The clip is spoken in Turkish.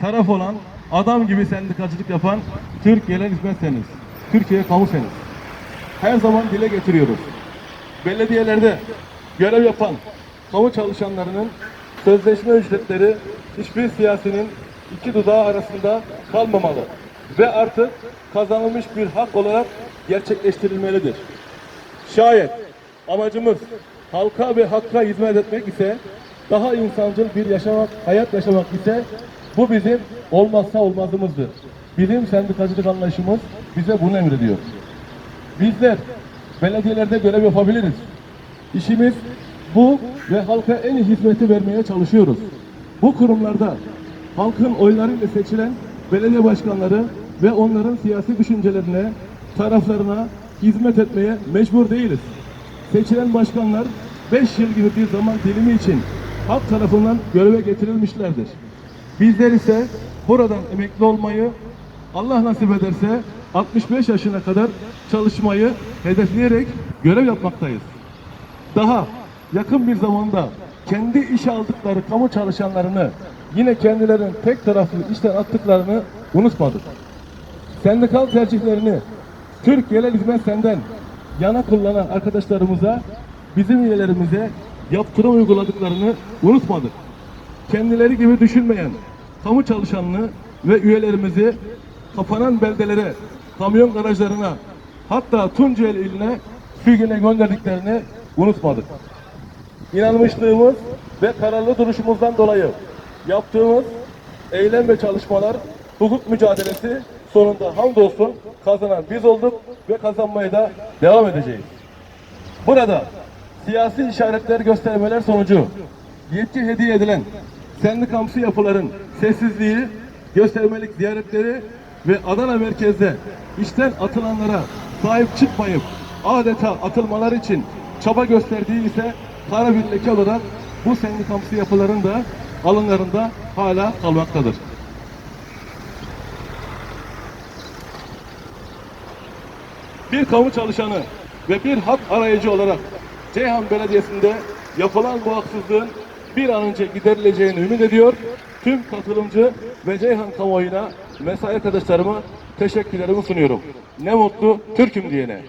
taraf olan, adam gibi sendikacılık yapan Türk Gelen Hizmetseniz, Türkiye Kamu Seniz. Her zaman dile getiriyoruz. Belediyelerde görev yapan kamu çalışanlarının sözleşme ücretleri hiçbir siyasinin iki dudağı arasında kalmamalı ve artık kazanılmış bir hak olarak gerçekleştirilmelidir. Şayet amacımız halka ve hakka hizmet etmek ise daha insancıl bir yaşamak, hayat yaşamak ise bu bizim olmazsa olmazımızdır. Bizim sendikacılık anlayışımız bize bunu emrediyor. Bizler belediyelerde görev yapabiliriz. İşimiz bu ve halka en iyi hizmeti vermeye çalışıyoruz. Bu kurumlarda halkın oylarıyla seçilen belediye başkanları ve onların siyasi düşüncelerine, taraflarına hizmet etmeye mecbur değiliz. Seçilen başkanlar 5 yıl gibi bir zaman dilimi için halk tarafından göreve getirilmişlerdir. Bizler ise buradan emekli olmayı Allah nasip ederse 65 yaşına kadar çalışmayı hedefleyerek görev yapmaktayız. Daha yakın bir zamanda kendi işe aldıkları kamu çalışanlarını yine kendilerinin tek taraflı işten attıklarını unutmadık. Sendikal tercihlerini Türk Yerel Hizmet Senden yana kullanan arkadaşlarımıza, bizim üyelerimize yaptırım uyguladıklarını unutmadık. Kendileri gibi düşünmeyen kamu çalışanını ve üyelerimizi kapanan beldelere, kamyon garajlarına, hatta Tunceli iline, Fügin'e gönderdiklerini unutmadık. İnanmışlığımız ve kararlı duruşumuzdan dolayı yaptığımız eylem ve çalışmalar hukuk mücadelesi sonunda hamdolsun kazanan biz olduk ve kazanmaya da devam edeceğiz. Burada siyasi işaretler göstermeler sonucu yetki hediye edilen sendikamsı yapıların sessizliği, göstermelik ziyaretleri ve Adana merkezde işten atılanlara sahip çıkmayıp adeta atılmalar için çaba gösterdiği ise kara bir olarak bu sendikamsı yapıların da alınlarında hala kalmaktadır. bir kamu çalışanı ve bir hak arayıcı olarak Ceyhan Belediyesi'nde yapılan bu haksızlığın bir an önce giderileceğini ümit ediyor. Tüm katılımcı ve Ceyhan kamuoyuna mesai arkadaşlarıma teşekkürlerimi sunuyorum. Ne mutlu Türk'üm diyene.